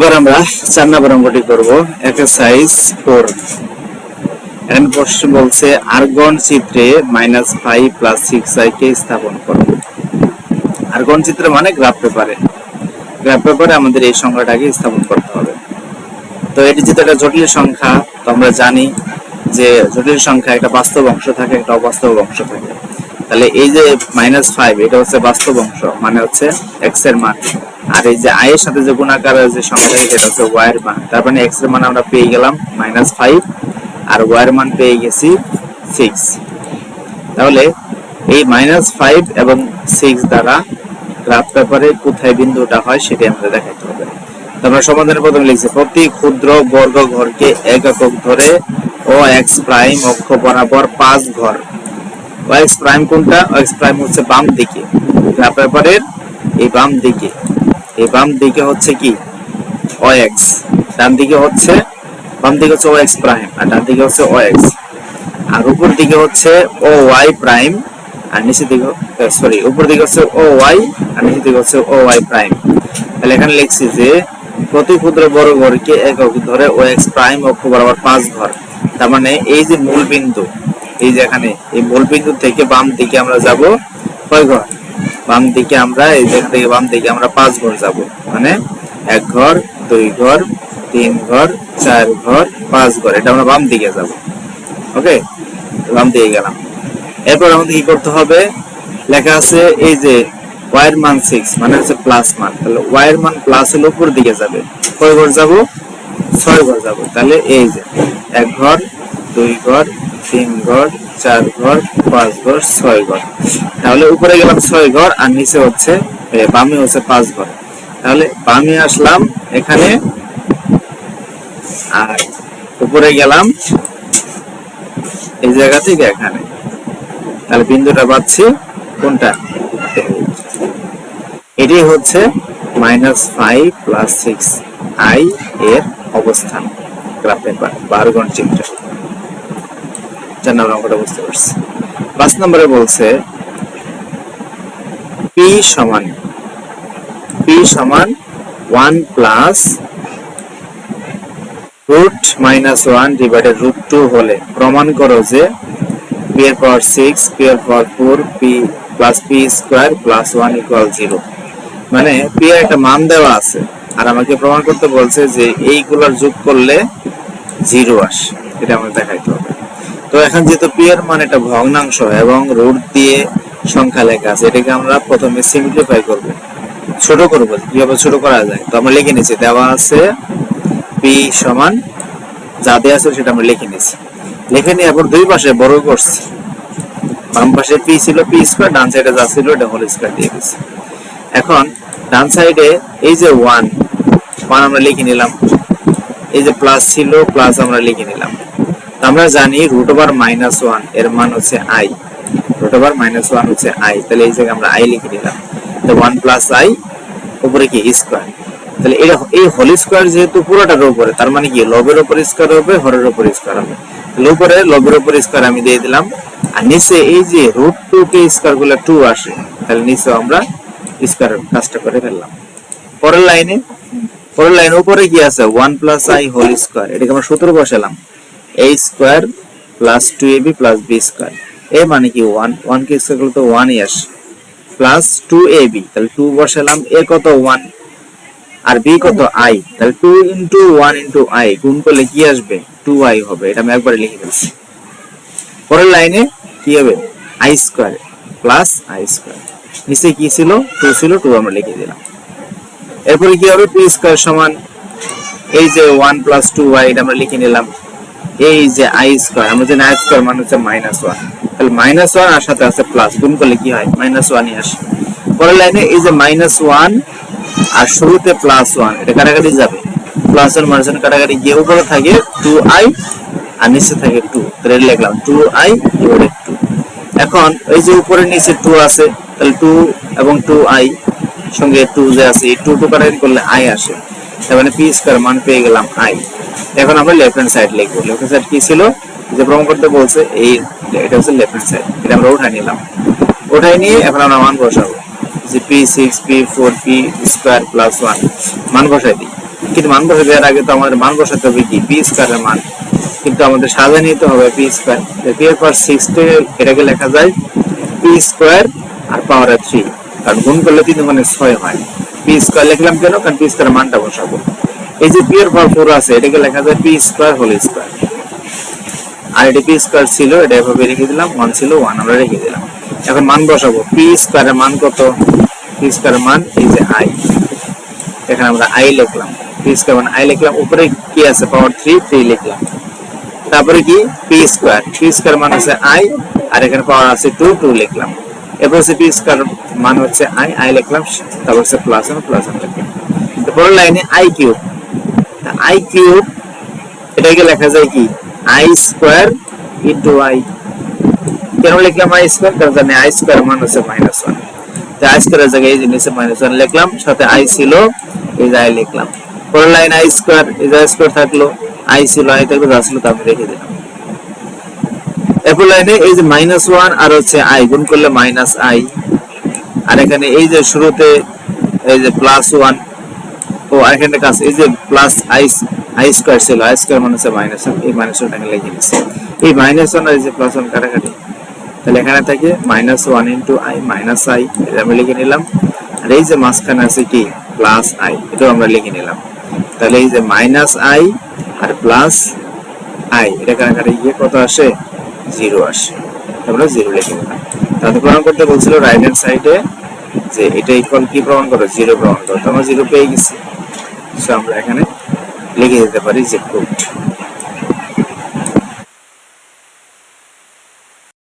এবার আমরা চার নম্বর অঙ্কটি করব। এক্সারসাইজ ফোর এখানে প্রশ্ন বলছে আর্গন চিত্রে minus five plus six I কে স্থাপন করো। আর্গন চিত্র মানে গ্রাফ পেপারে গ্রাফ পেপারে আমাদের এই সংখ্যাটাকে স্থাপন করতে হবে। তো এটি যেহেতু একটা জটিল সংখ্যা, তো আমরা জানি যে জটিল সংখ্যা একটা বাস্তব অংশ থাকে, একটা অবাস্তব অংশ থাকে। তাহলে এই যে মাইনাস ফাইভ এটা হচ্ছে বাস্তব অংশ মানে হচ্ছে এক্সের মান। আর এই যে আই এর সাথে যে গুণাকার যে সংখ্যা এটা হচ্ছে ওয়াই এর মান তার মানে এক্সের মান আমরা পেয়ে গেলাম মাইনাস ফাইভ আর এর মান পেয়ে গেছি সিক্স তাহলে এই মাইনাস ফাইভ এবং সিক্স দ্বারা গ্রাফ পেপারে কোথায় বিন্দুটা হয় সেটি আমাদের দেখাতে হবে। তো আমরা সমাধানের প্রথমে লিখছি, প্রতি ক্ষুদ্র বর্গ ঘরকে এক একক ধরে ও এক্স প্রাইম অক্ষ বরাবর পাঁচ ঘর। ও এক্স প্রাইম কোনটা? ও এক্স প্রাইম হচ্ছে বাম দিকে। গ্রাফ পেপারের এই বাম দিকে। বাম দিকে হচ্ছে কি? ও ডান দিকে হচ্ছে, বাম দিকে হচ্ছে ও প্রাইম আর ডান দিকে হচ্ছে ও আর উপর দিকে হচ্ছে ও ওয়াই প্রাইম আর নিচের দিকে সরি উপর দিকে হচ্ছে ও ওয়াই আর নিচের দিকে হচ্ছে ও ওয়াই প্রাইম তাহলে এখানে লিখছি যে, প্রতি ক্ষুদ্র বড় ঘরকে একক ধরে ও এক্স প্রাইম অক্ষ বরাবর পাঁচ ঘর। তার মানে এই যে মূল বিন্দু এই যে এখানে, এই মূল বিন্দু থেকে বাম দিকে আমরা যাব কয় ঘর? বাম দিকে আমরা, এই জায়গা থেকে বাম দিকে আমরা পাঁচ ঘর যাব। মানে এক ঘর, দুই ঘর, তিন ঘর, চার ঘর, পাঁচ ঘর। এটা আমরা বাম দিকে যাব। ওকে? বাম দিকে গেলাম। এরপর আমাদের কি করতে হবে? লেখা আছে এই যে ওয়াইয়ের মান সিক্স মানে হচ্ছে প্লাস মান। তাহলে ওয়াইয়ের মান প্লাস হলে উপর দিকে যাবে। কয় ঘর যাব? ছয় ঘর যাব। তাহলে এই যে এক ঘর, দুই ঘর, তিন ঘর চার ঘর, পাঁচ ঘর, ছয় ঘর। তাহলে উপরে গেলাম ছয় ঘর আর নিচে হচ্ছে বামে হচ্ছে পাঁচ ঘর। তাহলে বামে আসলাম এখানে, আর উপরে গেলাম এই জায়গা থেকে এখানে। তাহলে বিন্দুটা পাচ্ছি কোনটা? এটি হচ্ছে minus five plus six I এর অবস্থান গ্রাফ পেপার বারো ঘণ্টা চার নম্বর অঙ্কটা বুঝতে পারছি। পাঁচ নম্বরে বলছে, পি সমান পি সমান one plus root minus one divided root two হলে প্রমাণ করো যে পি এর পাওয়ার সিক্স, পি এর power four, P plus P square plus one equal zero. মানে পি এর একটা মান দেওয়া আছে আর আমাকে প্রমাণ করতে বলছে যে এইগুলোর যোগ করলে জিরো আসে। এটা আমাকে দেখাইতে হবে। তো এখন যেহেতু পি এর মান একটা ভগ্নাংশ এবং রুট দিয়ে সংখ্যা লেখা আছে, এটাকে আমরা প্রথমে সিম্পলিফাই করব। ছোট করব, কীভাবে ছোট করা যায়? তো আমরা লিখে নিচ্ছি দেওয়া আছে পি সমান যা দেওয়া আছে সেটা আমরা লিখে নিচ্ছি লিখে নিয়ে এরপর দুই পাশে বড় করছি। বাম পাশে পি ছিল পি স্কোয়ার ডান সাইডে যা ছিল এটা হোল স্কোয়ার দিয়ে দিচ্ছি এখন ডান সাইডে এই যে ওয়ান ওয়ান আমরা লিখে নিলাম। এই যে প্লাস ছিল প্লাস আমরা লিখে নিলাম। আমরা জানি রুট ওভার মাইনাস ওয়ানের মান হচ্ছে I root over minus one হচ্ছে আই তাহলে এই জায়গায় আমরা আই লিখে নিলাম। তো ওয়ান প্লাস আই উপরে কি স্কোয়ার তাহলে এটা এই হোল স্কোয়ার যেহেতু পুরোটার উপরে, তার মানে কি? লবের উপর স্কোয়ার হবে, হরের উপর স্কোয়ার হবে। তাহলে উপরে লবের উপর স্কোয়ার আমি দিয়ে দিলাম। আর নিচে এই যে রুট টু কে স্কোয়ারগুলো টু আসে, তাহলে নিচে আমরা স্কোয়ার কাজটা করে ফেললাম। পরের লাইনে পরের লাইন উপরে কি আছে? One plus I whole square এটাকে আমরা সূত্র বসালাম। A square plus two A B plus B square A মানে কি? ওয়ান ওয়ান কে স্কোয়ার করলে তো ওয়ানই আসে। প্লাস টু এ বি তাহলে টু বসালাম। এ কত? ওয়ান আর বি কত? আই তাহলে two into one into I গুণ করলে কি আসবে? টু আই হবে। এটা আমি একবারে লিখে ফেলছি। পরের লাইনে কি হবে? I square plus I square নিচে কি ছিল? টু ছিল। টু আমরা লিখে দিলাম। এরপরে কি হবে? পি স্কোয়ার সমান। এই যে ওয়ান প্লাস টু ওয়াই এটা আমরা লিখে নিলাম। এই যে আই স্কোয়ার আমরা জানি আই স্কোয়ার মানে হচ্ছে মাইনাস ওয়ান তাহলে মাইনাস ওয়ান আর সাথে আছে প্লাস গুণ করলে কি হয়? মাইনাস ওয়ানই আসে। পরের লাইনে এই যে মাইনাস ওয়ান আর শুরুতে প্লাস ওয়ান এটা কাটাকাটি যাবে। প্লাস ওয়ান মাইনাস ওয়ান কাটাকাটি গিয়ে উপরে থাকে টু আই আর নিচে থাকে টু তাহলে লিখলাম টু আই ডিভাইডেড টু এখন এই যে উপরে নিচে টু আছে, তাহলে টু এবং টু আই সঙ্গে টু যে আছে, এই টু টু কাটাকাটি করলে আই আসে। তার মানে পি স্কোয়ার মান পেয়ে গেলাম আই এখন আমরা লেফট হ্যান্ড সাইড লিখব। লেফট হ্যান্ড সাইড কি ছিল? যে প্রমাণ করতে বলছে, এই এটা হচ্ছে লেফট হ্যান্ড সাইড এটা আমরা উঠাই নিলাম। উঠাই নিয়ে এখন আমরা মান বসাবো। যে P six P four P square plus one মান বসাই দিই। কিন্তু মান বসে দেওয়ার আগে তো আমাদের মান বসাতে হবে কি? পি স্কোয়ারের মান। কিন্তু আমাদের সাজা নিতে হবে পি স্কোয়ার পি এর পাওয়ার সিক্স এটাকে লেখা যায় পি স্কোয়ার আর পাওয়ার থ্রি কারণ গুণ করলে তিন মানে ছয় হয়। লিখলাম কেন? কারণ পি স্কোয়ার মানটা বসাবো। এই যে পি এর পাওয়ার ফোর আছে, এটাকে লেখা যায় পি স্কোয়ার হোল স্কোয়ার আর এটা পি স্কোয়ার ছিল, এটা এভাবে রেখে দিলাম ওয়ান ছিল ওয়ান আমরা রেখে দিলাম। এখন মান বসাবো। পি স্কোয়ারের মান কত? পি স্কোয়ারের মান এই যে আই এখানে আমরা আই লিখলাম। পি স্কোয়ার মানে আই লিখলাম, উপরে কি আছে? পাওয়ার থ্রি থ্রি লিখলাম। তারপরে কি? পি স্কোয়ার পি স্কোয়ার মান আছে আই আর এখানে পাওয়ার আছে টু টু লিখলাম। এরপর হচ্ছে পি স্কোয়ার মান হচ্ছে আই আই লিখলাম, তারপর হচ্ছে প্লাস ওয়ান প্লাস ওয়ান লিখলাম। পরের লাইনে আই কিউব আই কিউব এটাকে লেখা যায় কি? I square into I can লিখলাম আই স্কোয়ার কারণ জানি আই স্কোয়ার মান হচ্ছে মাইনাস ওয়ান আই স্কোয়ারের জায়গায় এই জিনিসে মাইনাস ওয়ান লিখলাম, সাথে আই ছিল, এই আই লিখলাম। পরের লাইন আই স্কোয়ার এই আই স্কোয়ার থাকল আই ছিল আই থাকল, যা ছিল তা আমি রেখে দিলাম। এরপর লাইনে এই যে মাইনাস ওয়ান আর হচ্ছে আই গুণ করলে মাইনাস আই আর এখানে এই যে শুরুতে এই যে প্লাস ওয়ান ও আর এখানে কাজ এই যে প্লাস আই আই স্কোয়ার ছিল আই স্কোয়ার মানে হচ্ছে মাইনাস ওয়ান এই মাইনাস ওয়ান এখানে লিখে দিচ্ছি এই মাইনাস ওয়ান আর এই যে প্লাস ওয়ান কাটাকাটি, তাহলে এখানে থাকে minus one into I minus I আমি লিখে নিলাম। আর এই যে মাঝখানে আছে কি? প্লাস আই এটাও আমরা লিখে নিলাম। তাহলে এই যে মাইনাস আই আর প্লাস আই এটা কাটাকাটি গিয়ে কত আসে? জিরো আসে। আমরা জিরো লিখে। দিলাম তাহলে প্রমাণ করতে বলছিল রাইট হ্যান্ড সাইডে যে এটা ইকুয়াল কি প্রমাণ করো? জিরো প্রমাণ করো। তো আমরা জিরো পেয়ে গেছি। সো আমরা এখানে লিখে দিতে পারি যে প্রুফড